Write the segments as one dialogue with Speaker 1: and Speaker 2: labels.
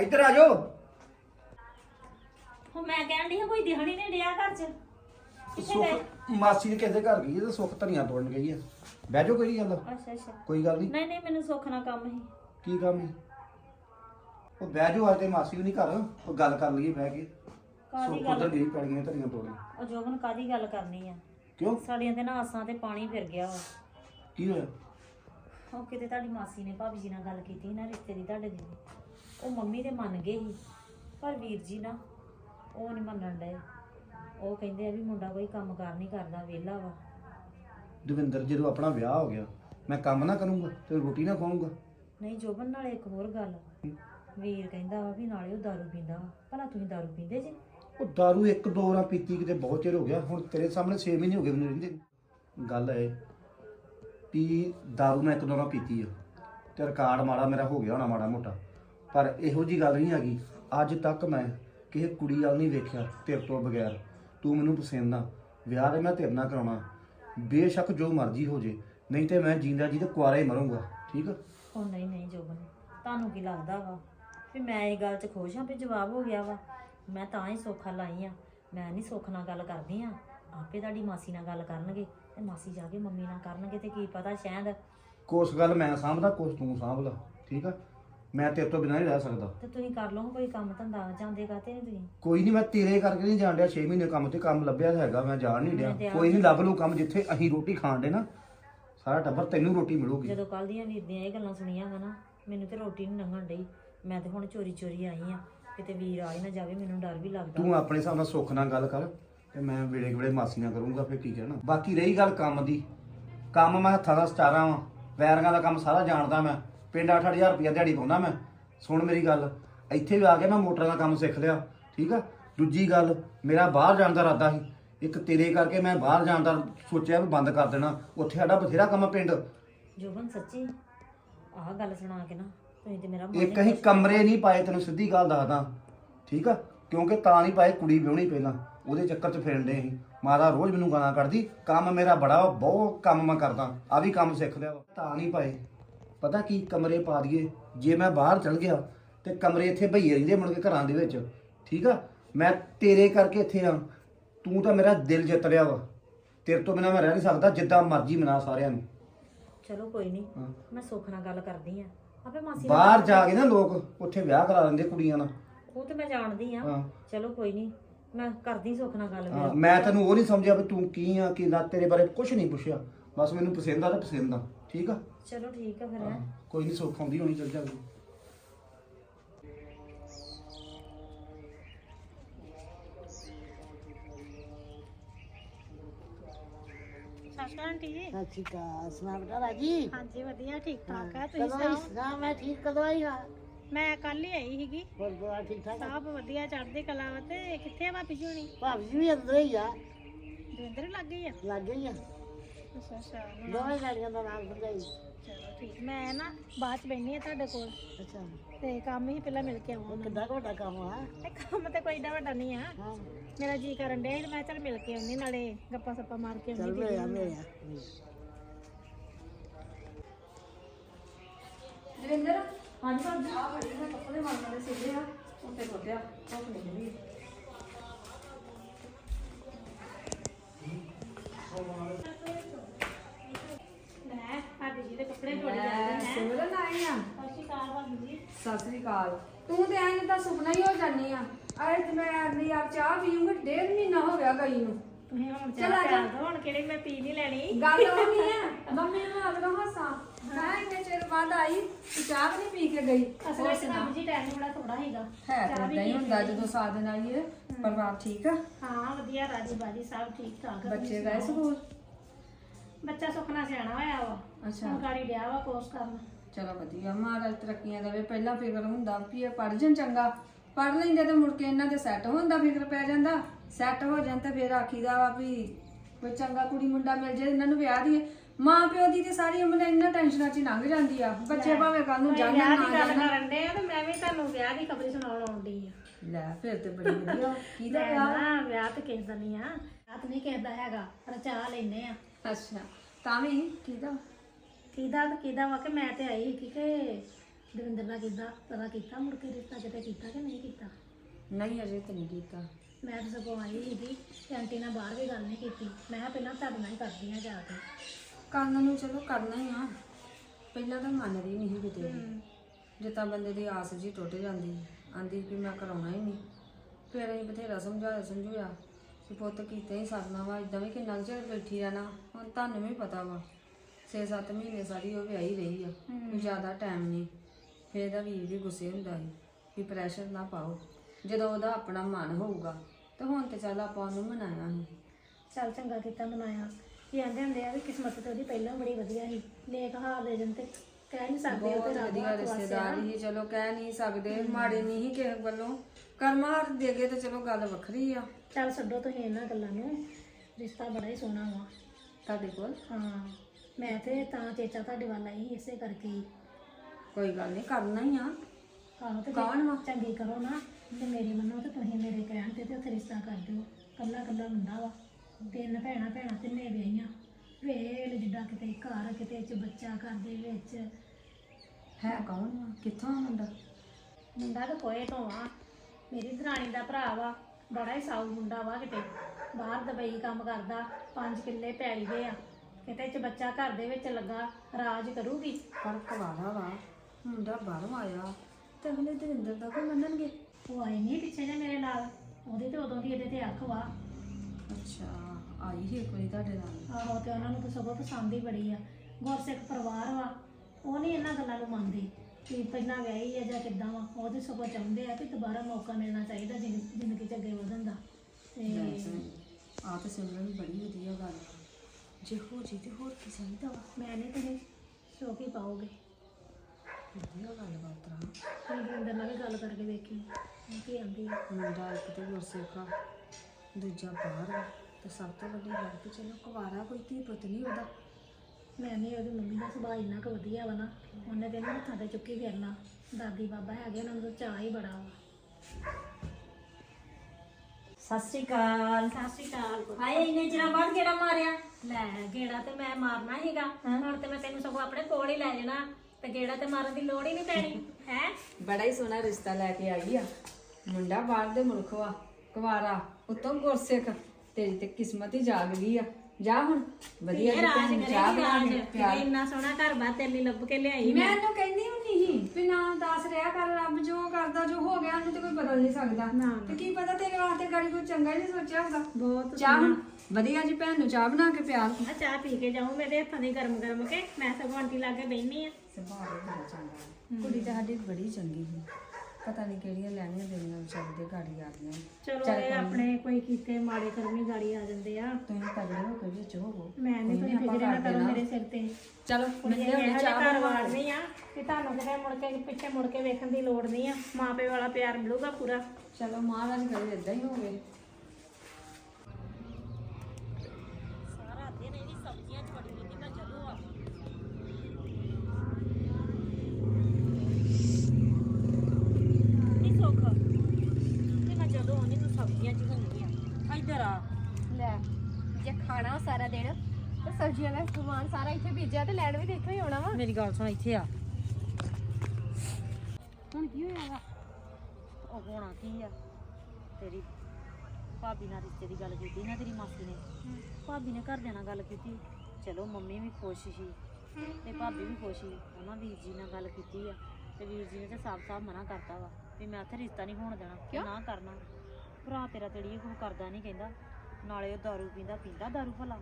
Speaker 1: ਇੱਧਰ ਆ ਜਾਓ।
Speaker 2: ਹੁਣ ਮੈਂ ਕਹਿਣ ਹਾਂ ਕੋਈ ਦਿਹਣੀ ਨਹੀਂ ਡਿਆ ਘਰ 'ਚ। ਕਿੱਥੇ ਗਏ?
Speaker 1: ਸੁੱਖ ਮਾਸੀ ਦੇ ਕਿਸੇ ਘਰ ਗਈ ਹੈ ਤੇ ਸੁੱਖ ਧਨੀਆ ਤੋੜਨ ਗਈ ਹੈ ਬਹਿ ਜਾਓ ਕੋਈ ਗੱਲ।
Speaker 2: ਅੱਛਾ ਅੱਛਾ।
Speaker 1: ਕੋਈ ਗੱਲ ਨਹੀਂ
Speaker 2: ਨਹੀਂ ਨਹੀਂ ਮੈਨੂੰ ਸੁੱਖ ਨਾਲ ਕੰਮ ਸੀ।
Speaker 1: ਕੀ ਕੰਮ ਹੈ ਉਹ ਬਹਿ ਜਾਓ ਅੱਜ ਤੇ ਮਾਸੀ ਵੀ ਨਹੀਂ ਘਰ। ਉਹ ਗੱਲ ਕਰ ਲਈਏ ਬਹਿ ਕੇ।
Speaker 2: ਕਾਦੀ
Speaker 1: ਸੁੱਖ
Speaker 2: ਗੱਲ?
Speaker 1: ਉਧਰ ਗਈ ਪੈਣੀਆਂ ਧਨੀਆ ਤੋੜਨ।
Speaker 2: ਉਹ ਜੋਬਨ ਕਾਦੀ ਗੱਲ ਕਰਨੀ ਆ?
Speaker 1: ਕਿਉਂ?
Speaker 2: ਸਾਡੀਆਂ ਤੇ ਨਾ ਆਸਾਂ ਤੇ ਪਾਣੀ ਫਿਰ ਗਿਆ ਵਾ।
Speaker 1: ਕੀ ਹੋਇਆ?
Speaker 2: ਉਹ ਕਿਤੇ ਤੁਹਾਡੀ ਮਾਸੀ ਨੇ ਭਾਬੀ ਜੀ ਨਾਲ ਗੱਲ ਕੀਤੀ ਨਾ ਰਿਸ਼ਤੇ ਦੀ ਤੁਹਾਡੇ ਦੀ। ਉਹ ਮੰਮੀ ਤੇ ਮੰਨ ਗਏ ਸੀ ਪਰ ਵੀਰ ਜੀ ਨਾ ਉਹ ਨਹੀਂ ਮੰਨਣ ਡਏ ਉਹ ਕਹਿੰਦੇ ਆ ਵੀ ਮੁੰਡਾ ਕੋਈ ਕੰਮ ਕਾਰ ਨਹੀਂ ਕਰਦਾ ਵਿਹਲਾ ਵਾ
Speaker 1: ਦਵਿੰਦਰ ਜਦੋਂ ਆਪਣਾ ਵਿਆਹ ਹੋ ਗਿਆ ਮੈਂ ਕੰਮ ਨਾ ਕਰੂੰਗਾ ਤੇ ਰੋਟੀ ਨਾ ਖਾਊਂਗਾ
Speaker 2: ਨਹੀਂ ਜੋਬਨ ਨਾਲੇ ਇੱਕ ਹੋਰ ਗੱਲ ਵੀਰ ਕਹਿੰਦਾ ਵਾ ਵੀ ਨਾਲੇ ਉਹ ਦਾਰੂ ਪੀਂਦਾ ਵਾ ਭਲਾ ਤੁਸੀਂ ਦਾਰੂ ਪੀਂਦੇ ਜੀ
Speaker 1: ਉਹ दारू ਇੱਕ ਦੋ ਰਾਂ ਪੀਤੀ ਕਿਤੇ ਬਹੁਤ ਚਿਰ ਹੋ ਗਿਆ ਹੁਣ ਤੇਰੇ ਸਾਹਮਣੇ 6 ਮਹੀਨੇ ਹੋ ਗਏ ਮੈਨੂੰ ਰਹਿੰਦੇ ਨੂੰ। ਗੱਲ ਹੈ ਵੀ दारू ਮੈਂ ਇੱਕ ਦੋ ਰਾਂ ਪੀਤੀ ਆ ਤੇ ਰਿਕਾਰਡ ਮਾੜਾ ਮੇਰਾ ਹੋ ਗਿਆ ਹੋਣਾ ਮਾੜਾ ਮੋਟਾ ਪਰ ਇਹੋ ਜੀ ਗੱਲ ਨਹੀਂ ਹੈਗੀ। ਅੱਜ ਤੱਕ ਮੈਂ ਕਿਸੇ ਕੁੜੀ ਵੱਲ ਨਹੀਂ ਵੇਖਿਆ ਤੇਰੇ ਤੋਂ ਬਗੈਰ। ਤੂੰ ਮੈਨੂੰ ਪਸੰਦ ਆ ਵਿਆਹ ਤੇ ਮੈਂ ਤੇਰੇ ਨਾਲ ਕਰਾਉਣਾ। ਬੇਸ਼ੱਕ ਜੋ ਮਰਜ਼ੀ ਹੋ ਜੇ। ਨਹੀਂ ਤੇ ਮੈਂ ਜਿੰਦਾ ਜੀ ਤੇ ਕੁਆਰਾ ਹੀ ਮਰੂੰਗਾ। ਠੀਕ ਆ?
Speaker 2: ਉਹ ਨਹੀਂ ਨਹੀਂ ਜੋਬਨ। ਤੁਹਾਨੂੰ ਕੀ ਲੱਗਦਾ ਵਾ? ਵੀ ਮੈਂ ਇਹ ਗੱਲ 'ਚ ਖੁਸ਼ ਹਾਂ ਵੀ ਜਵਾਬ ਹੋ ਗਿਆ ਵਾ। ਮੈਂ ਤਾਂ ਹੀ ਸੌਖਾ ਲਾਈ ਆ। ਮੈਂ ਨਹੀਂ ਸੁੱਖ ਨਾਲ ਗੱਲ ਕਰਦੀ ਆ। ਆਪੇ ਤੁਹਾਡੀ ਮਾਸੀ ਨਾਲ ਗੱਲ ਕਰਨਗੇ। ਤੇ ਮਾਸੀ ਜਾ ਕੇ ਮੰਮੀ ਨਾਲ ਕਰਨਗੇ ਤੇ ਕੀ ਪਤਾ ਸ਼ਾਇਦ।
Speaker 1: ਕੁਛ ਗੱਲ ਮੈਂ ਸਾਂਭਦਾ ਕੁਛ ਤੂੰ ਸਾਂਭ ਲਾ। ਠੀਕ ਆ? ਮੈਂ ਤੇਰੇ ਤੋਂ ਬਿਨਾਂ ਨਹੀਂ ਰਹਿ ਸਕਦਾ।
Speaker 2: ਤੇ ਤੁਸੀਂ ਕਰ ਲਓ ਕੋਈ ਕੰਮ ਧੰਦਾ ਜਾਂਦੇ ਕਾਤੇ ਨਹੀਂ ਤੁਸੀਂ?
Speaker 1: ਕੋਈ ਨਹੀਂ ਮੈਂ ਤੇਰੇ ਕਰਕੇ ਨਹੀਂ ਜਾਣ ਡਿਆ 6 ਮਹੀਨੇ ਕੰਮ ਤੇ ਕੰਮ ਲੱਭਿਆ ਤਾਂ ਹੈਗਾ ਮੈਂ ਜਾਣ ਨਹੀਂ ਡਿਆ। ਕੋਈ ਨਹੀਂ ਲੱਭ ਲੂ ਕੰਮ ਜਿੱਥੇ ਅਸੀਂ ਰੋਟੀ ਖਾਣ ਦੇ ਨਾ ਸਾਰਾ ਟੱਬਰ ਤੈਨੂੰ ਰੋਟੀ ਮਿਲੂਗੀ।
Speaker 2: ਜਦੋਂ ਕੱਲ ਦੀਆਂ ਵੀਰ ਦੀਆਂ ਇਹ ਗੱਲਾਂ ਸੁਣੀਆਂ ਵਾ ਨਾ ਮੈਨੂੰ ਤੇ ਰੋਟੀ ਨਹੀਂ ਲੰਘਣ ਡਈ। ਮੈਂ ਤੇ ਹੁਣ ਚੋਰੀ ਚੋਰੀ ਆਈ ਆ ਕਿਤੇ ਵੀਰ ਆ ਹੀ ਨਾ ਜਾਵੇ ਮੈਨੂੰ ਡਰ ਵੀ ਲੱਗਦਾ।
Speaker 1: ਤੂੰ ਆਪਣੇ ਹਿਸਾਬ ਨਾਲ ਸੁੱਖ ਨਾਲ ਗੱਲ ਕਰ ਤੇ ਮੈਂ ਵੇਲੇ ਵੇਲੇ ਮਾਸੀ ਨਾਲ ਕਰੂੰਗਾ ਫਿਰ ਕੀ ਕਹਿਣਾ। ਬਾਕੀ ਰਹੀ ਗੱਲ ਕੰਮ ਦੀ। ਕੰਮ ਮੈਂ ਹੱਥਾਂ ਦਾ ਸਟਾਰਾਂ ਵਾਂ ਵੈਰੀਆਂ ਦਾ ਕੰਮ ਸਾਰਾ ਜਾਣਦਾ ਮੈਂ। ਪਿੰਡ 8-8000 ਰੁਪਇਆ ਦਿਹਾੜੀ ਪਾਉਂਦਾ ਮੈਂ। ਸੁਣ ਮੇਰੀ ਗੱਲ ਇੱਥੇ ਵੀ ਆ ਕੇ ਮੈਂ ਮੋਟਰਾਂ ਦਾ ਕੰਮ ਸਿੱਖ ਲਿਆ ਠੀਕ ਆ? ਦੂਜੀ ਗੱਲ ਮੇਰਾ ਬਾਹਰ ਜਾਣ ਦਾ ਇਰਾਦਾ ਸੀ। ਇੱਕ ਤੇਰੇ ਕਰਕੇ ਮੈਂ ਬਾਹਰ ਜਾਣ ਦਾ ਸੋਚਿਆ ਵੀ ਬੰਦ ਕਰ ਦੇਣਾ। ਉੱਥੇ ਸਾਡਾ ਬਥੇਰਾ ਕੰਮ ਆ ਪਿੰਡ।
Speaker 2: ਜੋਬਨ ਸੱਚੀ? ਆਹ ਗੱਲ ਸੁਣਾ ਕੇ ਨਾ ਤੁਸੀਂ ਤੇ ਮੇਰਾ ਮਨ
Speaker 1: ਇੱਕ ਅਸੀਂ ਕਮਰੇ ਨਹੀਂ ਪਾਏ ਤੈਨੂੰ ਸਿੱਧੀ ਗੱਲ ਦੱਸਦਾ ਠੀਕ ਆ? ਕਿਉਂਕਿ ਤਾਂ ਨਹੀਂ ਪਾਏ ਕੁੜੀ ਵਿਆਹਣੀ ਪਹਿਲਾਂ। ਉਹਦੇ ਚੱਕਰ 'ਚ ਫਿਰਨ ਦੇ ਅਸੀਂ। ਮਾਤਾ ਰੋਜ਼ ਮੈਨੂੰ ਗਾਲਾਂ ਕੱਢਦੀ ਕੰਮ ਮੇਰਾ ਬੜਾ ਵਾ, ਬਹੁਤ ਕੰਮ ਮੈਂ ਕਰਦਾ। ਆ ਵੀ ਕੰਮ ਸਿੱਖ ਲਿਆ ਵਾ। ਤਾਂ ਨਹੀਂ ਪਾਏ। ਪਤਾ ਕੀ ਕਮਰੇ ਪਾ ਦਈਏ? ਜੇ ਮੈਂ ਬਾਹਰ ਚਲ ਗਿਆ ਤੇ ਕਮਰੇ ਇੱਥੇ ਭਈਏ ਰਹਿੰਦੇ ਮੁੜ ਕੇ ਘਰਾਂ ਦੇ ਵਿੱਚ। ਠੀਕ ਆ? ਮੈਂ ਤੇਰੇ ਕਰਕੇ ਇੱਥੇ ਆ। ਤੂੰ ਤਾਂ ਮੇਰਾ ਦਿਲ ਜਿੱਤ ਲਿਆ ਵਾ। ਤੇਰੇ ਤੋਂ ਬਿਨਾਂ ਮੈਂ ਰਹਿ ਨਹੀਂ ਸਕਦਾ ਜਿੱਦਾਂ ਮਰਜ਼ੀ ਮਨਾ ਸਾਰਿਆਂ ਨੂੰ।
Speaker 2: ਚਲੋ ਕੋਈ ਨਹੀਂ
Speaker 1: ਹਾਂ।
Speaker 2: ਮੈਂ ਸੁੱਖ ਨਾਲ ਗੱਲ ਕਰਦੀ ਆ। ਆਪੇ ਮਾਸੀ ਨਾਲ
Speaker 1: ਬਾਹਰ ਜਾ ਕੇ ਨਾ ਲੋਕ ਉੱਥੇ ਵਿਆਹ ਕਰਾ ਲੈਂਦੇ ਕੁੜੀਆਂ ਨਾਲ।
Speaker 2: ਉਹ ਤੇ ਮੈਂ ਜਾਣਦੀ ਆ।
Speaker 1: ਹਾਂ।
Speaker 2: ਚਲੋ ਕੋਈ ਨਹੀਂ ਮੈਂ ਕਰਦੀ ਸੁੱਖ ਨਾਲ ਗੱਲ
Speaker 1: ਹਾਂ,
Speaker 2: ਫਿਰ।
Speaker 1: ਮੈਂ ਤੈਨੂੰ ਉਹ ਨਹੀਂ ਸਮਝਿਆ ਵੀ ਤੂੰ ਕੀ ਆ ਕੀ ਨਾ ਤੇਰੇ ਬਾਰੇ ਕੁਝ ਨਹੀਂ ਪੁੱਛਿਆ। ਬਸ ਮੈਨੂੰ ਪਸੰਦ ਆ ਤਾਂ ਪਸੰਦ ਆ। ਠੀਕ ਆ?
Speaker 2: ਚਲੋ ਠੀਕ ਆ ਫਿਰ ਹੈਂ।
Speaker 1: ਕੋਈ ਨਹੀਂ ਸੁੱਖ ਆਉਂਦੀ ਹੋਣੀ ਚੱਲ ਜਾਂਦੀ
Speaker 3: ਸਾਸ਼ਾ ਆਂਟੀ ਜੀ।
Speaker 4: ਸਤਿ ਸ਼੍ਰੀ ਅਕਾਲ ਸੁਣਾ ਬੇਟਾ ਰਾਜੀ
Speaker 3: ਹਾਂਜੀ ਵਧੀਆ ਠੀਕ ਠਾਕ ਆ ਤੁਸੀਂ
Speaker 4: ਕਦੋਂ ਆਈ?
Speaker 3: ਸੁਣਾਓ?
Speaker 4: ਸੁਣਾ ਮੈਂ ਠੀਕ ਕਦੋਂ ਆਈ ਹਾਂ?
Speaker 3: ਮੈਂ ਕੱਲ ਹੀ ਆਈ ਸੀਗੀ।
Speaker 4: ਹੋਰ ਬੜਾ ਠੀਕ ਠਾਕ ਆ?
Speaker 3: ਸਭ ਵਧੀਆ ਚੜ੍ਹਦੀ ਕਲਾ ਵਾ ਤੇ ਕਿੱਥੇ ਆ ਭਾਬੀ ਜੀ ਹੋਣੀ?
Speaker 4: ਭਾਬੀ ਜੀ ਵੀ ਅੰਦਰ ਹੀ ਆ।
Speaker 3: ਦਵਿੰਦਰ ਲੱਗ ਗਈ ਆ?
Speaker 4: ਲੱਗ ਗਈ ਆ।
Speaker 3: ਅੱਛਾ ਅੱਛਾ
Speaker 4: ਦੋਵੇਂ ਗਾੜੀਆਂ ਦਾ ਨਾਮ ਭਰਜਾਈ
Speaker 3: ਚਲੋ ਠੀਕ ਮੈਂ ਨਾ ਬਾਅਦ ਚ ਬੈਣੀ ਆ ਤੁਹਾਡੇ ਕੋਲ।
Speaker 4: ਅੱਛਾ।
Speaker 3: ਤੇ ਕੰਮ ਹੀ ਪਹਿਲਾਂ ਮਿਲ ਕੇ
Speaker 4: ਉਹ
Speaker 3: ਆਵਾਂ
Speaker 4: ਕਿੱਡਾ ਕੁ ਵੱਡਾ ਕੰਮ ਆ?
Speaker 3: ਤੇ ਕੰਮ ਤੇ ਕੋਈ ਏਡਾ ਵੱਡਾ ਨਹੀਂ ਆ।
Speaker 4: ਹਾਂ।
Speaker 3: ਮੇਰਾ ਜੀ ਕਰਨ ਡਿਆ ਸੀ ਤੇ ਮੈਂ ਚੱਲ ਮਿਲ ਕੇ ਆਉਣੀ ਨਾਲੇ ਗੱਪਾਂ ਸੱਪਾਂ ਮਾਰ ਕੇ
Speaker 4: ਚੱਲ
Speaker 3: ਆਉਣੀ
Speaker 4: ਮਿਲਿਆ ਮਿਲਿਆ
Speaker 5: ਦਵਿੰਦਰ ਹਾਂਜੀ ਭਾਬੀ ਆ ਬੜੀ ਮੈਂ ਕੱਪੜੇ ਮਾਰਨ ਵਾਲੇ ਸਿੱਧੇ ਆ। ਉੱਤੇ ਸੁੱਟਿਆ ਧੁੱਪ ਨਿਕਲੀ
Speaker 3: ਲੈ ਭਾਬੀ ਜੀ ਦੇ ਕੱਪੜੇ ਧੋਣੇ ਜਾਂਦੇ ਨੇ
Speaker 5: ਸਿਮਰਨ ਆਈ ਆ।
Speaker 3: ਸਤਿ ਸ਼੍ਰੀ ਅਕਾਲ ਭਾਬੀ ਜੀ।
Speaker 5: ਸਤਿ ਸ੍ਰੀ ਅਕਾਲ। ਤੂੰ ਤੇ ਐਂ ਤਾਂ ਸੁਪਨਾ ਹੀ ਹੋ ਜਾਨੀ ਆ। ਅਰੇ ਤੇ ਮੈਂ ਆਪਣੀ ਆਪ ਚਾਹ ਪੀਉਂਗੀ ਡੇਢ ਮਹੀਨਾ ਹੋ ਗਿਆ ਗਈ ਨੂੰ।
Speaker 3: ਤੁਸੀਂ ਹੁਣ
Speaker 5: ਚੱਲ
Speaker 3: ਚਾਹ
Speaker 5: ਆ ਜਾ।
Speaker 3: ਪਿਆ ਦਿਓ ਹੁਣ ਕਿਹੜੀ ਮੈਂ ਪੀ ਨਹੀਂ ਲੈਣੀ।
Speaker 5: ਗੱਲ ਉਹ ਨਹੀਂ ਆ। ਮੰਮੀ ਨੂੰ ਆਦਰੋਂ ਹੱਸਾਂ। ਮੈਂ ਇੰਨੇ ਚਿਰ ਬਾਅਦ ਆਈ ਤੂੰ ਚਾਹ ਵੀ ਨਹੀਂ ਪੀ ਕੇ ਗਈ।
Speaker 3: ਅਸਲ ਵਿੱਚ ਭਾਬੀ ਜੀ ਟਾਈਮ ਬੜਾ ਥੋੜਾ ਸੀਗਾ।
Speaker 5: ਹੈ
Speaker 3: ਚਾਹ
Speaker 5: ਤਾਂ
Speaker 3: ਵੀ
Speaker 5: ਇਦਾਂ ਹੀ
Speaker 3: ਪੀ
Speaker 5: ਹੁੰਦਾ। ਜਦੋਂ ਹੀ ਹੈ। ਪਰਿਵਾਰ ਠੀਕ ਆ?
Speaker 3: ਹਾਂ ਵਧੀਆ ਰਾਜੀ ਬਾਜੀ ਸਭ ਠੀਕ ਠਾਕ ਆ।
Speaker 5: ਬੱਚੇ ਗਏ? ਸਕੂਲ?
Speaker 3: ਬੱਚਾ ਸੁਖਣਾ ਸਿਆਣਾ ਹੋਇਆ ਵਾ।
Speaker 5: ਅੱਛਾ।
Speaker 3: ਸਰਕਾਰੀ ਡਿਆ ਵਾ ਕੋਰਸ ਕਰਨ।
Speaker 5: ਚਲੋ ਵਧੀਆ ਮਹਾਰਾਜ ਤਰੱਕੀਆਂ ਦੇਵੇ ਪਹਿਲਾਂ ਫਿਕਰ ਹੁੰਦਾ ਵੀ ਇਹ ਪੜ ਜਾਣ ਚੰਗਾ। ਪੜ ਲੈਂਦੇ ਤੇ ਮੁੜ ਕੇ ਇਹਨਾਂ ਦੇ ਸੈੱਟ ਹੋਣ ਦਾ ਫਿਕਰ ਪੈ ਜਾਂਦਾ। ਸੈੱਟ ਹੋ ਜਾਣ ਤੇ ਫਿਰ ਆਖੀਦਾ ਵਾ ਵੀ ਕੋਈ ਚੰਗਾ ਕੁੜੀ ਮੁੰਡਾ ਮਿਲ ਜੇ ਇਹਨਾਂ ਨੂੰ ਵਿਆਹ ਦੀਏ ਮਾਂ ਪਿਓ ਦੀ ਤੇ ਸਾਰੀ ਉਮਰ ਇੰਨਾ ਟੈਨਸ਼ਨਾਂ 'ਚ ਹੀ ਲੰਘ ਜਾਂਦੀ ਆ। ਬੱਚੇ ਭਾਵੇਂ ਕੱਲ ਨੂੰ
Speaker 3: ਵਿਆਹ
Speaker 5: ਨਾ
Speaker 3: ਦੀ ਗੱਲ
Speaker 5: ਜਾਣਨ
Speaker 3: ਕਰਨ ਦੇ ਆ ਤੇ ਮੈਂ ਵੀ ਤੁਹਾਨੂੰ ਵਿਆਹ ਦੀ ਖਬਰ ਸੁਣਾਉਣ ਆਉਂਦੀ ਆ।
Speaker 5: ਲੈ ਫਿਰ ਤੇ ਬੜੀ ਵਧੀਆ। ਕਿਹਦਾ
Speaker 3: ਮੈਂ
Speaker 5: ਵਿਆਹ?
Speaker 3: ਨਾ ਵਿਆਹ ਤੇ ਕਿਸੇ ਦਾ ਨਹੀਂ ਆ। ਰਾਤ ਨਹੀਂ ਕਿਸੇ ਦਾ ਹੈਗਾ ਰਚਾ ਲੈਨੇ ਆ।
Speaker 5: ਅੱਛਾ। ਤਾਂ ਵੀ ਕਿਹਦਾ?
Speaker 3: ਕਿਹਦਾ ਤੇ ਕਿਹਦਾ ਵਾ ਕਿ ਮੈਂ ਤੇ ਆਈ ਸੀ ਕਿ ਦਵਿੰਦਰ ਦਾ ਕਿੱਦਾਂ ਪਤਾ ਕੀਤਾ ਮੁੜ ਕੇ ਰਿਸ਼ਤਾ ਕਿਤੇ ਕੀਤਾ ਕਿ ਨਹੀਂ ਕੀਤਾ?
Speaker 5: ਨਹੀਂ ਅਜੇ ਤੇ ਨਹੀਂ ਕੀਤਾ।
Speaker 3: ਮੈਂ ਤਾਂ ਸਗੋਂ ਆਈ ਸੀਗੀ ਤੇ ਆਂਟੀ ਨਾਲ ਬਾਹਰ ਵੀ ਗੱਲ ਨਹੀਂ ਕੀਤੀ। ਮੈਂ ਕਿਹਾ ਪਹਿਲਾਂ ਤੁਹਾਡੇ ਨਾਲ ਹੀ ਕਰਦੀ ਆ ਜਾ ਕੇ।
Speaker 5: ਕਰਨ ਨੂੰ ਚਲੋ ਕਰਨਾ ਹੀ ਆ। ਪਹਿਲਾਂ ਤਾਂ ਮੰਨਦੀ ਨਹੀਂ ਸੀ ਕਿਤੇ ਵੀ। ਜਿੱਦਾਂ ਬੰਦੇ ਦੀ ਆਸ ਜੀ ਟੁੱਟ ਜਾਂਦੀ ਆਂਦੀ ਕਿ ਮੈਂ ਕਰਾਉਣਾ ਹੀ ਨਹੀਂ। ਫਿਰ ਅਸੀਂ ਬਥੇਰਾ ਸਮਝਾਇਆ ਸਮਝੂਆ ਕਿ ਪੁੱਤ ਕੀਤੇ ਹੀ ਸਰਨਾ ਵਾ ਇਦਾਂ ਵੀ ਕਿੰਨਾ ਕੁ ਚਿਰ ਬੈਠੀ ਰਹਿਣਾ ਹੁਣ ਤੁਹਾਨੂੰ ਵੀ ਪਤਾ ਵਾ 6-7 ਮਹੀਨੇ ਸਾਰੀ ਉਹ ਵਿਆਹੀ ਰਹੀ ਆ ਕੋਈ ਜ਼ਿਆਦਾ ਟਾਈਮ ਨਹੀਂ ਫਿਰ ਇਹਦਾ ਵੀਰ ਵੀ ਗੁੱਸੇ ਹੁੰਦਾ ਸੀ ਵੀ ਪ੍ਰੈਸ਼ਰ ਨਾ ਪਾਓ ਜਦੋਂ ਉਹਦਾ ਆਪਣਾ ਮਨ ਹੋਊਗਾ ਤੇ ਹੁਣ ਤੇ ਚੱਲ ਆਪਾਂ ਉਹਨੂੰ ਮਨਾਇਆ ਸੀ
Speaker 3: ਚੱਲ ਚੰਗਾ ਕੀਤਾ ਮਨਾਇਆ ਕੀ ਆਂਦੇ ਹੁੰਦੇ ਆ ਵੀ ਕਿਸਮਤ ਤੇ ਉਹਦੀ ਪਹਿਲਾਂ ਬੜੀ ਵਧੀਆ ਸੀ ਨੇਕ ਹਾਲ ਦੇ ਜਨ ਤੇ। ਕਹਿ ਨਹੀਂ ਸਕਦੇ ਉਹ
Speaker 5: ਬਹੁਤ
Speaker 3: ਤੇ
Speaker 5: ਵਧੀਆ। ਰਿਸ਼ਤੇਦਾਰ ਹੀ ਚਲੋ ਕਹਿ ਨਹੀਂ ਸਕਦੇ ਮਾੜੇ ਨਹੀਂ ਹੀ ਕਿਸੇ ਵੱਲੋਂ। ਕਰਮਾ ਹੱਥ ਦੇ ਗਏ ਤੇ ਚਲੋ ਗੱਲ ਵੱਖਰੀ ਆ।
Speaker 3: ਚੱਲ ਛੱਡੋ ਤੁਸੀਂ ਇਹਨਾਂ ਗੱਲਾਂ ਨੂੰ ਰਿਸ਼ਤਾ ਬੜਾ ਹੀ ਸੋਹਣਾ ਵਾ।
Speaker 5: ਤੁਹਾਡੇ ਕੋਲ?
Speaker 3: ਹਾਂ ਮੈਂ ਤੇ ਤਾਂ ਚੇਚਾ ਤੁਹਾਡੇ ਵੱਲ ਆਈ ਸੀ ਇਸੇ ਕਰਕੇ। ਹੀ।
Speaker 5: ਕੋਈ ਗੱਲ ਨਹੀਂ ਕਰਨਾ ਹੀ ਆ।
Speaker 3: ਆਹੋ ਤੇ
Speaker 5: ਕੌਣ ਵਾ?
Speaker 3: ਚੰਗੀ ਕਰੋ ਨਾ ਤੇ ਮੇਰੀ ਮੰਨੋ ਤੇ ਤੁਸੀਂ ਮੇਰੇ ਕਹਿਣ ਤੇ ਤੇ ਉੱਥੇ ਰਿਸ਼ਤਾ ਕਰ ਦਿਓ। ਕੱਲਾ ਕੱਲਾ ਮੁੰਡਾ ਵਾ ਤਿੰਨ ਭੈਣਾਂ ਭੈਣਾਂ ਤਿੰਨੇ ਵਿਆਹੀਆਂ। ਘਰ ਕਿਤੇ ਚ ਬੱਚਾ ਘਰ ਦੇ ਵਿੱਚ।
Speaker 5: ਹੈ ਕੌਣ ਵਾ ਕਿੱਥੋਂ ਆ ਮੁੰਡਾ?
Speaker 3: ਮੁੰਡਾ ਤਾਂ ਕੋਏ ਤੋਂ ਆ। ਮੇਰੀ ਦਰਾਣੀ ਦਾ ਭਰਾ ਵਾ। ਬੜਾ ਹੀ ਸਾਊ ਮੁੰਡਾ ਵਾ ਕਿਤੇ। ਬਾਹਰ ਦਬਈ ਕੰਮ ਕਰਦਾ। 5 ਕਿੱਲੇ ਪੈਲੀ ਦੇ ਆ। ਕਿਤੇ ਚ ਬੱਚਾ ਘਰ ਦੇ ਵਿੱਚ ਲੱਗਾ ਰਾਜ ਕਰੂਗੀ।
Speaker 5: ਪਰ ਕਵਾਲਾ ਵਾ ਮੁੰਡਾ ਬਾਹਰੋਂ ਆਇਆ। ਤੇ ਅਗਲੇ ਦਰਿੰਦਰ ਦਾ ਕੋਈ ਮੰਨਣਗੇ?
Speaker 3: ਉਹ ਆਈ ਨਹੀਂ ਪਿੱਛੇ ਜੇ ਮੇਰੇ ਨਾਲ। ਉਹਦੀ ਤੇ ਉਦੋਂ ਦੀ ਇਹਦੇ ਤੇ ਅੱਖ ਵਾ।
Speaker 5: ਅੱਛਾ। ਆਈ ਹੀ ਇੱਕ ਵਾਰੀ ਤੁਹਾਡੇ ਨਾਲ।
Speaker 3: ਆਹੋ ਤੇ ਉਹਨਾਂ ਨੂੰ ਤਾਂ ਸਗੋਂ ਪਸੰਦ ਹੀ ਬੜੀ ਆ। ਗੁਰਸਿੱਖ ਪਰਿਵਾਰ ਵਾ ਉਹ ਨਹੀਂ ਇਹਨਾਂ ਗੱਲਾਂ ਨੂੰ ਮੰਨਦੇ ਕਿ ਪਹਿਲਾਂ ਵਿਆਹੀ ਆ ਜਾਂ ਕਿੱਦਾਂ ਵਾ। ਉਹ ਤੇ ਸਗੋਂ ਚਾਹੁੰਦੇ ਆ ਕਿ ਦੁਬਾਰਾ ਮੌਕਾ ਮਿਲਣਾ ਚਾਹੀਦਾ ਜ਼ਿੰਦ- ਜ਼ਿੰਦਗੀ ਚ ਅੱਗੇ ਵਧਣ ਦਾ। ਤੇ
Speaker 5: ਆ ਤੇ ਸਿਮਰਨ ਬੜੀ ਵਧੀਆ ਗੱਲ ਆ। ਜੇ ਹੋ ਜੀ ਤੇ ਹੋਰ ਕੀ ਚਾਹੀਦਾ ਵਾ?
Speaker 3: ਮੈਂ ਨਹੀਂ ਤੁਸੀਂ ਸ਼ੌਕ ਹੀ ਪਾਓਗੇ।
Speaker 5: ਵਧੀਆ ਗੱਲ ਬਾਤ ਰਾ
Speaker 3: ਤੁਸੀਂ ਜਿੰਦਰ ਨਾਲ ਵੀ ਗੱਲ ਕਰਕੇ ਵੇਖੀ। ਉਹ ਕੀ ਆਂਦੀ ਆ।
Speaker 5: ਮੁੰਡਾ ਇੱਕ ਤੇ ਗੁਰਸਿੱਖ ਆ। ਦੂਜਾ ਬਾਹਰ ਆ ਤੇ ਸਭ ਤੋਂ ਵੱਡੀ ਗੱਲ ਕਿ ਚਲੋ ਕੁਵਾਰਾ ਕੋਈ ਧੀ ਪੁੱਤ ਨਹੀਂ ਉਹਦਾ।
Speaker 3: ਮੈਂ ਨਹੀਂ ਉਹਦੀ ਮੰਮੀ ਦਾ ਸੁਭਾਅ ਇੰਨਾ ਕੁ ਵਧੀਆ ਵਾ ਨਾ ਉਹਨੇ ਤੇ ਨਾ ਹੱਥਾਂ ਤੇ ਚੁੱਕੀ ਫਿਰਨਾ। ਦਾਦੀ ਬਾਬਾ ਹੈਗੇ ਉਹਨਾਂ ਨੂੰ ਚਾਹ ਹੀ ਬੜਾ ਵਾ।
Speaker 2: ਸਤਿ ਸ਼੍ਰੀ ਅਕਾਲ।
Speaker 3: ਸਤਿ ਸ਼੍ਰੀ ਅਕਾਲ
Speaker 2: ਹਾਏ ਇੰਨੇ ਚਿਰਾਂ ਬਾਅਦ ਕਿਹੜਾ ਮਾਰਿਆ?
Speaker 3: ਲੈ ਗੇੜਾ ਤੇ ਮੈਂ ਮਾਰਨਾ ਸੀਗਾ। ਹੁਣ ਤੇ ਮੈਂ ਤੈਨੂੰ ਸਗੋਂ ਆਪਣੇ ਕੋਲ ਹੀ ਲੈ ਜਾਣਾ। ਤੇ ਗੇੜਾ ਤੇ ਮਾਰਨ ਦੀ ਲੋੜ ਹੀ ਨਹੀਂ ਪੈਣੀ। ਹੈ?
Speaker 5: ਬੜਾ ਹੀ ਸੋਹਣਾ ਰਿਸ਼ਤਾ ਲੈ ਕੇ ਆਈ ਆ। ਮੁੰਡਾ ਬਾਹਰ ਦੇ ਮੁਲਕ ਵਾ। ਕੁਵਾਰਾ ਉਤੋਂ ਗੁਰਸਿੱਖ ਤੇਰੀ ਤੇ ਕਿਸਮਤ ਹੀ ਜਾਗ ਗਈ ਆ। ਜਾ ਹੁਣ ਵਧੀਆ ਜੀ
Speaker 3: ਰਾਜ
Speaker 5: ਤੈਨੂੰ ਚਾਹ ਬਣਾ ਕੇ ਪਿਆ
Speaker 3: ਕਿਤੇ ਇੰਨਾ ਸੋਹਣਾ ਘਰ ਬਾਰ ਤੇਰੇ ਲਈ ਲੱਭ ਕੇ ਲਿਆਈ
Speaker 5: ਮੈਂ। ਇਹਨੂੰ ਕਹਿੰਦੀ ਹੁੰਦੀ ਸੀ ਵੀ ਨਾ ਦੱਸ ਰਿਹਾ ਕਰ ਰੱਬ ਜੋ ਕਰਦਾ ਜੋ ਹੋ ਗਿਆ ਉਹਨੂੰ ਤੇ ਕੋਈ ਬਦਲ ਨਹੀਂ ਸਕਦਾ। ਤੇ ਕੀ ਪਤਾ ਤੇਰੇ ਵਾਸਤੇ ਗਾੜੀ ਕੋਈ ਚੰਗਾ ਨਹੀਂ ਸੋਚਿਆ ਹੋਗਾ
Speaker 3: ਬਹੁਤ
Speaker 5: ਚਾਹ ਹੁਣ ਵਧੀਆ ਜੀ ਭੈਣ ਨੂੰ ਚਾਹ ਬਣਾ ਕੇ ਪਿਆ
Speaker 3: ਆ ਚਾਹ ਪੀ ਕੇ ਜਾਉਂ ਮੇਰੇ ਹੱਥਾਂ ਦੀ ਗਰਮ ਗਰਮ ਕੇ। ਮੈਂ ਸਗੋਂ ਆਂਟੀ ਲਾਗੇ ਬੈਣੀ ਆ।
Speaker 5: ਸੁਭਾਅ ਬੜਾ ਚੰਗਾ ਕੁੜੀ ਤਾਂ ਸਾਡੀ ਬੜੀ ਚੰਗੀ ਸੀ। ਪਤਾ ਨਹੀਂ ਕਿਹੜੀਆਂ ਲੈਣੀਆਂ ਦੇਣੀਆਂ ਵਿਚਾਰੀ ਦੇ ਗਾੜੀ ਆ ਗਈਆਂ।
Speaker 3: ਚਲੋ ਇਹ ਆਪਣੇ ਕੋਈ ਕੀਤੇ ਮਾੜੇ ਕਰਮੀ ਗਾੜੀ ਆ ਜਾਂਦੇ ਆ।
Speaker 5: ਤੁਸੀਂ ਤਗੜੇ ਹੋ ਕੇ ਵਿੱਚ ਹੋਵੋ
Speaker 3: ਮੈਂ ਨਹੀਂ ਤੁਸੀਂ ਫਿਕਰੇ ਨਾ ਕਰੋ ਮੇਰੇ ਸਿਰ ਤੇ।
Speaker 5: ਚਲੋ ਹਾਂ
Speaker 3: ਜਿਹੇ
Speaker 5: ਚਾਹ
Speaker 3: ਘਰ ਵਾੜਨੀ ਆ ਕਿ ਤੁਹਾਨੂੰ ਕਿਤੇ ਮੁੜ ਕੇ ਪਿੱਛੇ ਮੁੜ ਕੇ ਵੇਖਣ ਦੀ ਲੋੜ ਨਹੀਂ ਆ। ਮਾਂ ਪਿਓ ਵਾਲਾ ਪਿਆਰ ਮਿਲੂਗਾ ਪੂਰਾ।
Speaker 5: ਚਲੋ ਮਹਾਰਾਜ ਕਰੇ ਇਦਾਂ ਹੀ ਹੋਵੇ
Speaker 2: ਸਾਰਾ ਦਿਨ ਇਹਦੀ ਸਬਜ਼ੀਆਂ ਚ ਵੜੀ ਰਹਿੰਦੀ ਮੈਂ ਜਦੋਂ ਆ ਨਹੀਂ ਸੁੱਖ ਤੇ ਮੈਂ ਜਦੋਂ ਆਉਂਦੀ ਤੂੰ ਸਬਜ਼ੀਆਂ ਚ ਹੁੰਦੀ ਆ ਇੱਧਰ ਆ
Speaker 6: ਲੈ ਵਾ ਸਾਰਾ ਦਿਨ। ਤੇ ਸਬਜ਼ੀਆਂ ਦਾ ਸਮਾਨ ਸਾਰਾ ਇੱਥੇ ਬੀਜਿਆ ਤੇ ਲੈਣ ਵੀ ਇੱਥੋਂ ਹੀ ਆਉਣਾ ਵਾ।
Speaker 2: ਮੇਰੀ ਗੱਲ ਸੁਣ ਇੱਥੇ ਆ।
Speaker 6: ਹੁਣ ਕੀ ਹੋਇਆ ਵਾ?
Speaker 2: ਉਹ ਹੋਣਾ ਕੀ ਆ? ਤੇਰੀ ਭਾਬੀ ਨਾਲ ਰਿਸ਼ਤੇ ਦੀ ਗੱਲ ਕੀਤੀ ਨਾ ਤੇਰੀ ਮਾਸੀ ਨੇ। ਭਾਬੀ ਨੇ ਘਰਦਿਆਂ ਨਾਲ ਗੱਲ ਕੀਤੀ। ਚਲੋ ਮੰਮੀ ਵੀ ਖੁਸ਼ ਸੀ ਤੇ ਭਾਬੀ ਵੀ ਖੁਸ਼ ਸੀ। ਉਹਨਾਂ ਵੀਰ ਜੀ ਨਾਲ ਗੱਲ ਕੀਤੀ ਆ। ਤੇ ਵੀਰ ਜੀ ਨੇ ਤੇ ਸਾਫ਼-ਸਾਫ਼ ਮਨਾ ਕਰਤਾ ਵਾ ਵੀ ਮੈਂ ਉੱਥੇ ਰਿਸ਼ਤਾ ਨਹੀਂ ਹੋਣ ਦੇਣਾ ਕਿ ਨਾ ਕਰਨਾ। ਭਰਾ ਤੇਰਾ ਤੇੜੀ ਕੋਈ ਕਰਦਾ ਨਹੀਂ ਕਹਿੰਦਾ। ਨਾਲੇ ਉਹ ਦਾਰੂ ਪੀਂਦਾ ਪੀਂਦਾ ਦਾਰੂ ਭਲਾ।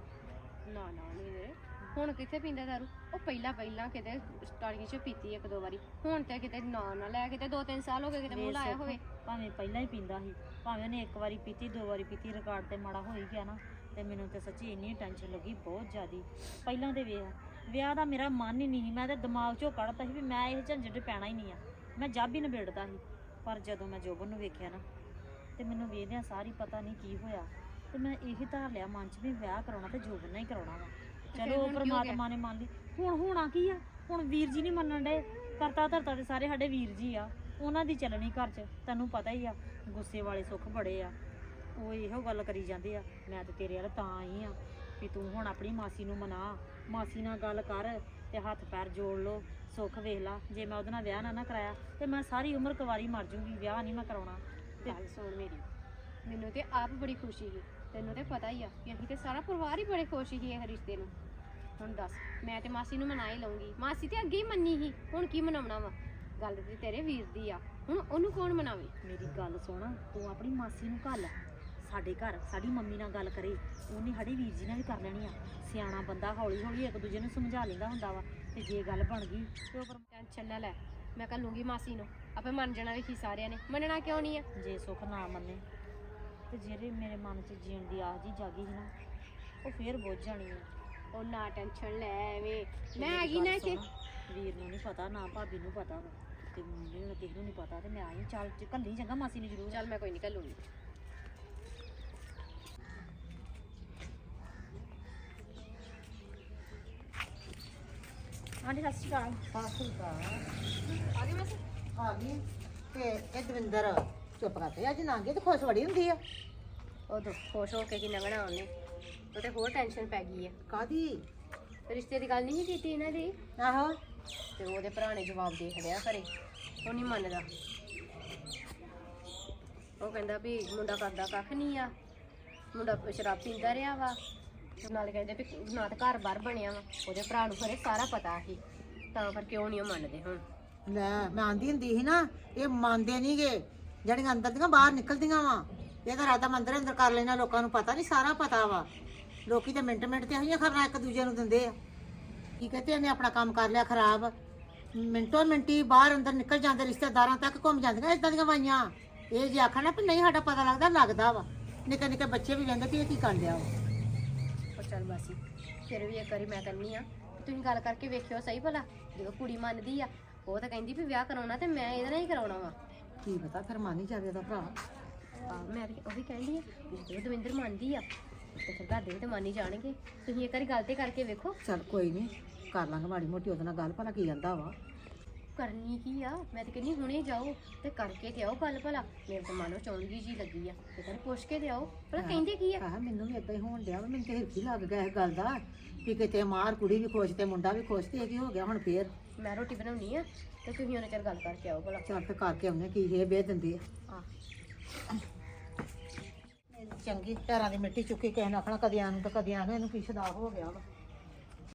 Speaker 6: ਨਾ ਨਾ ਨਹੀਂ ਵੀਰੇ। ਹੁਣ ਕਿੱਥੇ ਪੀਂਦਾ ਦਾਰੂ? ਉਹ ਪਹਿਲਾਂ ਪਹਿਲਾਂ ਕਿਤੇ ਸਟਾਰਟਿੰਗ 'ਚ ਪੀਤੀ ਇੱਕ ਦੋ ਵਾਰੀ। ਹੁਣ ਤੇ ਕਿਤੇ ਨਾ ਨਾ ਲੈ ਕਿਤੇ ਦੋ ਤਿੰਨ ਸਾਲ ਹੋ ਗਏ ਕਿਤੇ ਮੂੰਹ ਲਾਇਆ ਹੋਵੇ।
Speaker 2: ਭਾਵੇਂ ਪਹਿਲਾਂ ਹੀ ਪੀਂਦਾ ਸੀ ਭਾਵੇਂ ਉਹਨੇ ਇੱਕ ਵਾਰੀ ਪੀਤੀ ਦੋ ਵਾਰੀ ਪੀਤੀ ਰਿਕਾਰਡ ਤੇ ਮਾੜਾ ਹੋ ਹੀ ਗਿਆ ਨਾ। ਤੇ ਮੈਨੂੰ ਤੇ ਸੱਚੀ ਇੰਨੀ ਟੈਨਸ਼ਨ ਲੱਗੀ ਬਹੁਤ ਜ਼ਿਆਦੀ। ਪਹਿਲਾਂ ਤੇ ਵਿਆਹ ਵਿਆਹ ਦਾ ਮੇਰਾ ਮਨ ਹੀ ਨਹੀਂ ਸੀ। ਮੈਂ ਤੇ ਦਿਮਾਗ 'ਚੋਂ ਕੱਢਤਾ ਸੀ ਵੀ ਮੈਂ ਇਹ ਝੰਜਟ ਪੈਣਾ ਹੀ ਨਹੀਂ ਆ। ਮੈਂ ਜੱਬ ਹੀ ਨਿਬੇੜਦਾ ਸੀ। ਪਰ ਜਦੋਂ ਮੈਂ ਜੋਬਨ ਨੂੰ ਵੇਖਿਆ ਨਾ ਤੇ ਮੈਨੂੰ ਵੇਖਦਿਆਂ ਸਾਰੀ ਪਤਾ ਨਹੀਂ ਕੀ ਹੋਇਆ। ਤੇ ਮੈਂ ਇਹੀ ਧਾਰ ਲਿਆ ਮਨ 'ਚ ਵੀ ਵਿਆਹ ਕਰਾਉਣਾ ਤੇ ਜੋਬਨ ਨਾਲ ਹੀ ਕਰਾਉਣਾ ਵਾ। ਚਲੋ
Speaker 6: ਹੋ ਗਿਆ?
Speaker 2: ਪ੍ਰਮਾਤਮਾ ਨੇ ਮੰਨ ਲਈ। ਹੁਣ ਹੋਣਾ ਕੀ ਆ? ਹੁਣ ਵੀਰ ਜੀ ਨਹੀਂ ਮੰਨਣ ਦੇ ਕਰਤਾ ਧਰਤਾ ਤੇ ਸਾਰੇ ਸਾਡੇ ਵੀਰ ਜੀ ਆ। ਉਹਨਾਂ ਦੀ ਚੱਲਣੀ ਘਰ 'ਚ ਤੈਨੂੰ ਪਤਾ ਹੀ ਆ ਗੁੱਸੇ ਵਾਲੇ ਸੁੱਖ ਬੜੇ ਆ। ਉਹ ਇਹੋ ਗੱਲ ਕਰੀ ਜਾਂਦੇ ਆ ਮੈਂ ਤੇ ਤੇਰੇ ਵੱਲ ਤਾਂ ਆਈ ਆ ਵੀ ਤੂੰ ਹੁਣ ਆਪਣੀ ਮਾਸੀ ਨੂੰ ਮਨਾ। ਮਾਸੀ ਨਾਲ ਗੱਲ ਕਰ ਤੇ ਹੱਥ ਪੈਰ ਜੋੜ ਲੋ ਸੁੱਖ ਵੇਖ ਲਾ ਜੇ ਮੈਂ ਉਹਦੇ ਨਾਲ ਵਿਆਹ ਨਾ ਨਾ ਕਰਾਇਆ ਤੇ ਮੈਂ ਸਾਰੀ ਉਮਰ ਕੁਵਾਰੀ ਮਰ ਜੂਗੀ ਵਿਆਹ ਨਹੀਂ ਮੈਂ ਕਰਾਉਣਾ। ਤੇ
Speaker 6: ਗੱਲ ਸੁਣ ਮੇਰੀ। ਮੈਨੂੰ ਤੇ ਆਪ ਬੜੀ ਖੁਸ਼ੀ ਸੀ ਤੈਨੂੰ ਤੇ ਪਤਾ ਹੀ ਆ ਕਿ ਅਸੀਂ ਤੇ ਸਾਰਾ ਪਰਿਵਾਰ ਹੀ ਬੜੇ ਖੁਸ਼ ਸੀ ਇਹ ਰਿਸ਼ਤੇ ਨੂੰ। ਹੁਣ ਦੱਸ ਮੈਂ ਤੇ ਮਾਸੀ ਨੂੰ ਮਨਾ ਹੀ ਲਊਂਗੀ। ਮਾਸੀ ਤੇ ਅੱਗੇ ਹੀ ਮੰਨੀ ਸੀ ਹੁਣ ਕੀ ਮਨਾਉਣਾ ਵਾ? ਗੱਲ ਤੇ ਤੇਰੇ ਵੀਰ ਦੀ ਆ। ਹੁਣ ਉਹਨੂੰ ਕੌਣ ਮਨਾਵੇ?
Speaker 2: ਮੇਰੀ ਗੱਲ ਸੁਣ ਤੂੰ ਆਪਣੀ ਮਾਸੀ ਨੂੰ ਘੱਲ। ਸਾਡੇ ਘਰ ਸਾਡੀ ਮੰਮੀ ਨਾਲ ਗੱਲ ਕਰੇ। ਉਹਨੇ ਸਾਡੀ ਵੀਰ ਜੀ ਨਾਲ ਵੀ ਕਰ ਲੈਣੀ ਆ। ਸਿਆਣਾ ਬੰਦਾ ਹੌਲੀ ਹੌਲੀ ਇੱਕ ਦੂਜੇ ਨੂੰ ਸਮਝਾ ਲੈਂਦਾ ਹੁੰਦਾ ਵਾ। ਤੇ ਜੇ ਗੱਲ ਬਣ ਗਈ ਤੇ ਉਹ ਪਰ-
Speaker 6: ਟੈਨਸ਼ਨ ਨਾ ਲੈ। ਮੈਂ ਕੱਲ ਲੂੰਗੀ ਮਾਸੀ ਨੂੰ। ਆਪੇ ਮੰਨ ਜਾਣਾ ਵੇਖੀ ਸਾਰਿਆਂ ਨੇ। ਮੰਨਣਾ ਕਿਉਂ ਨਹੀਂ ਆ?
Speaker 2: ਜੇ ਸੁੱਖ ਨਾ ਮੰਨੇ ਤੇ ਜਿਹੜੇ ਮੇਰੇ ਮਨ 'ਚ ਜੀਣ ਦੀ ਆਹ ਜੀ ਜਾਗੀ ਸੀ ਨਾ ਉਹ ਫੇਰ ਬੁੱਝ ਜਾਣੀ ਆ।
Speaker 6: ਉਹ ਨਾ ਟੈਨਸ਼ਨ ਲੈ ਐਵੇਂ।
Speaker 2: ਤੇ
Speaker 6: ਮੈਂ
Speaker 2: ਮੇਰੀ
Speaker 6: ਹੈਗੀ
Speaker 2: ਗੱਲ
Speaker 6: ਨਾ ਇੱਥੇ।
Speaker 2: ਸੁਣ, ਵੀਰ ਨੂੰ ਨਹੀਂ ਪਤਾ ਨਾ ਭਾਬੀ ਨੂੰ ਪਤਾ ਵਾ ਤੇ ਮੰਮੀ ਨੂੰ ਕਿਸੇ ਨੂੰ ਨਹੀਂ ਪਤਾ ਤੇ ਮੈਂ ਆਈ ਚੱਲ ਚ ਕੱਲੀ ਚੰਗਾ ਮਾਸੀ ਨੂੰ ਜ਼ਰੂਰ।
Speaker 6: ਚੱਲ ਮੈਂ ਕੋਈ ਨਹੀਂ ਕੱਲੂੰਗੀ
Speaker 2: ਆਂਟੀ ਸਤਿ ਸ਼੍ਰੀ ਅਕਾਲ।
Speaker 4: ਸਾਸੂ ਦਾ
Speaker 6: ਆ ਗਈ ਮਾਸੀ?
Speaker 4: ਆ ਗਈ। ਤੇ ਇਹ ਦਵਿੰਦਰ। ਚੁੱਪ ਕਰਕੇ ਅੱਜ ਨਾਂਗੇ ਤੇ ਖੁਸ਼ ਬੜੀ ਹੁੰਦੀ ਆ।
Speaker 6: ਉਦੋਂ ਖੁਸ਼ ਹੋ ਕੇ ਕੀ ਨਗਣਾ ਉਹਨੇ ਉਹ ਤੇ ਹੋਰ ਟੈਨਸ਼ਨ ਪੈ ਗਈ ਆ।
Speaker 4: ਕਾਦੀ
Speaker 6: ਰਿਸ਼ਤੇ ਦੀ ਗੱਲ ਨਹੀਂ ਕੀਤੀ ਇਹਨਾਂ ਦੀ।
Speaker 4: ਆਹੋ।
Speaker 6: ਤੇ ਉਹਦੇ ਭਰਾ ਨੇ ਜਵਾਬ ਦੇ ਖੜਿਆ ਘਰੇ। ਉਹ ਨਹੀਂ ਮੰਨਦਾ। ਉਹ ਕਹਿੰਦਾ ਵੀ ਮੁੰਡਾ ਕਰਦਾ ਕੱਖ ਨਹੀਂ ਆ। ਮੁੰਡਾ ਸ਼ਰਾਬ ਪੀਂਦਾ ਰਿਹਾ ਵਾ। ਤੇ ਨਾਲ ਕਹਿੰਦੇ ਵੀ ਨਾ ਤਾਂ ਘਰ ਬਾਹਰ ਬਣਿਆ ਵਾ। ਉਹਦੇ ਭਰਾ ਨੂੰ ਖਰੇ ਸਾਰਾ ਪਤਾ ਸੀ। ਤਾਂ ਕਰਕੇ ਉਹ ਨਹੀਂ ਮੰਨਦੇ ਹੁਣ?
Speaker 4: ਲੈ ਮੈਂ ਆਂਦੀ ਹੁੰਦੀ ਸੀ ਨਾ ਇਹ ਮੰਨਦੇ ਨਹੀਂਗੇ ਜਿਹੜੀਆਂ ਅੰਦਰ ਦੀਆਂ ਬਾਹਰ ਨਿਕਲਦੀਆਂ ਵਾ। ਇਹਦਾ ਰਾਤਾ ਮੰਦਰ ਅੰਦਰ ਕਰ ਲੈਣਾ ਲੋਕਾਂ ਨੂੰ ਪਤਾ ਨਹੀਂ ਸਾਰਾ ਪਤਾ ਵਾ। ਲੋਕੀ ਤਾਂ ਮਿੰਟ ਮਿੰਟ ਤੇ ਹੋਈਆਂ ਖਬਰਾਂ ਇੱਕ ਦੂਜੇ ਨੂੰ ਦਿੰਦੇ ਆ। ਕੀ ਕਹਤੇ ਇਹਨੇ ਆਪਣਾ ਕੰਮ ਕਰ ਲਿਆ ਖਰਾਬ? ਮਿੰਟੋ ਮਿੰਟੀ ਬਾਹਰ ਅੰਦਰ ਨਿਕਲ ਜਾਂਦੇ, ਰਿਸ਼ਤੇਦਾਰਾਂ ਤੱਕ ਘੁੰਮ ਜਾਂਦੀਆਂ ਇਦਾਂ ਦੀਆਂ ਵਾਈਆਂ। ਇਹ ਜੇ ਆਖਣਾ ਵੀ ਨਹੀਂ, ਸਾਡਾ ਪਤਾ ਲੱਗਦਾ ਲੱਗਦਾ ਵਾ। ਨਿੱਕੇ ਨਿੱਕੇ ਬੱਚੇ ਵੀ ਕਹਿੰਦੇ ਵੀ ਇਹ ਕੀ ਕਰ ਲਿਆ ਵਾ।
Speaker 6: ਉਹ ਚੱਲ ਬਾਸੀ ਫਿਰ ਵੀ ਇੱਕ ਵਾਰੀ ਮੈਂ ਕਹਿੰਨੀ ਆ, ਤੁਸੀਂ ਗੱਲ ਕਰਕੇ ਵੇਖਿਓ ਸਹੀ ਭਲਾ, ਜਦੋਂ ਕੁੜੀ ਮੰਨਦੀ ਆ, ਉਹ ਤਾਂ ਕਹਿੰਦੀ ਵੀ ਵਿਆਹ ਕਰਾਉਣਾ ਤੇ ਮੈਂ ਇਹਦੇ ਨਾਲ ਹੀ ਕਰਾਉਣਾ ਵਾ।
Speaker 4: ਕੀ ਪਤਾ ਫਿਰ ਮੰਨ ਹੀ ਜਾਵੇ ਉਹਦਾ ਭਰਾ।
Speaker 6: ਮੈਂ ਵੀ ਉਹ ਵੀ ਕਹਿੰਦੀ ਆ ਵੀ ਜਦੋਂ ਦਵਿੰਦਰ ਮੰਨਦੀ ਆ ਤੇ ਫਿਰ ਘਰ ਦੇ ਵੀ ਤਾਂ ਮੰਨ ਹੀ ਜਾਣਗੇ। ਤੁਸੀਂ ਇੱਕ ਵਾਰੀ ਗੱਲ ਤੇ ਕਰਕੇ ਵੇਖੋ।
Speaker 4: ਚੱਲ ਕੋਈ ਨਹੀਂ ਕਰ ਲਾਂਗੇ ਮਾੜੀ ਮੋਟੀ ਉਹਦੇ ਨਾਲ ਗੱਲ ਭਲਾ ਕੀ ਜਾਂਦਾ ਵਾ।
Speaker 6: ਕਰਨੀ ਕੀ ਆ? ਮੈਂ ਤਾਂ ਕਹਿੰਦੀ ਹੁਣੇ ਜਾਓ ਤੇ ਕਰਕੇ ਤੇ ਆਓ ਗੱਲ ਭਲਾ। ਮੇਰੇ ਤਾਂ ਮਨੋਂ ਚੌਂਦਗੀ ਜੀ ਲੱਗੀ ਆ ਤੇ ਕਹਿੰਦੇ ਪੁੱਛ ਕੇ ਤੇ ਆਓ। ਭਲਾ ਕਹਿੰਦੇ ਕੀ ਆ?
Speaker 4: ਆਹ ਮੈਨੂੰ ਵੀ ਏਦਾਂ ਹੀ ਹੋਣ ਡਿਆ ਵਾ ਮੈਨੂੰ ਤੇ ਹਿਰਖੀ ਲੱਗ ਗਿਆ ਇਹ ਗੱਲ ਦਾ ਕਿ ਕਿਤੇ ਮਾਰ ਕੁੜੀ ਵੀ ਖੁਸ਼ ਤੇ ਮੁੰਡਾ ਵੀ ਖੁਸ਼ ਤੇ ਇਹ ਕੀ ਹੋ ਗਿਆ ਹੁਣ ਫੇਰ?
Speaker 6: ਮੈਂ ਰੋਟੀ ਬਣਾਉਣੀ ਆ ਤੇ ਤੁਸੀਂ ਉਹਨਾਂ ਚਿਰ ਗੱਲ ਕਰਕੇ ਆਓ ਭਲਾ।
Speaker 4: ਚੱਲ ਫੇ ਕਰਕੇ ਆਉਂਦੇ ਕੀ ਇਹ ਵੇ ਦਿੰਦੇ ਆ।
Speaker 6: ਆ
Speaker 4: ਚੰਗੀ ਪੈਰਾਂ ਦੀ ਮਿੱਟੀ ਚੁੱਕੀ ਕਿਸੇ ਨੇ ਆਖਣਾ ਕਦੇ ਆਨੂੰ ਤੇ ਕਦੇ ਆਨੂੰ ਇਹਨੂੰ ਕੀ ਸ਼ਦਾਬ ਹੋ ਗਿਆ ਵਾ।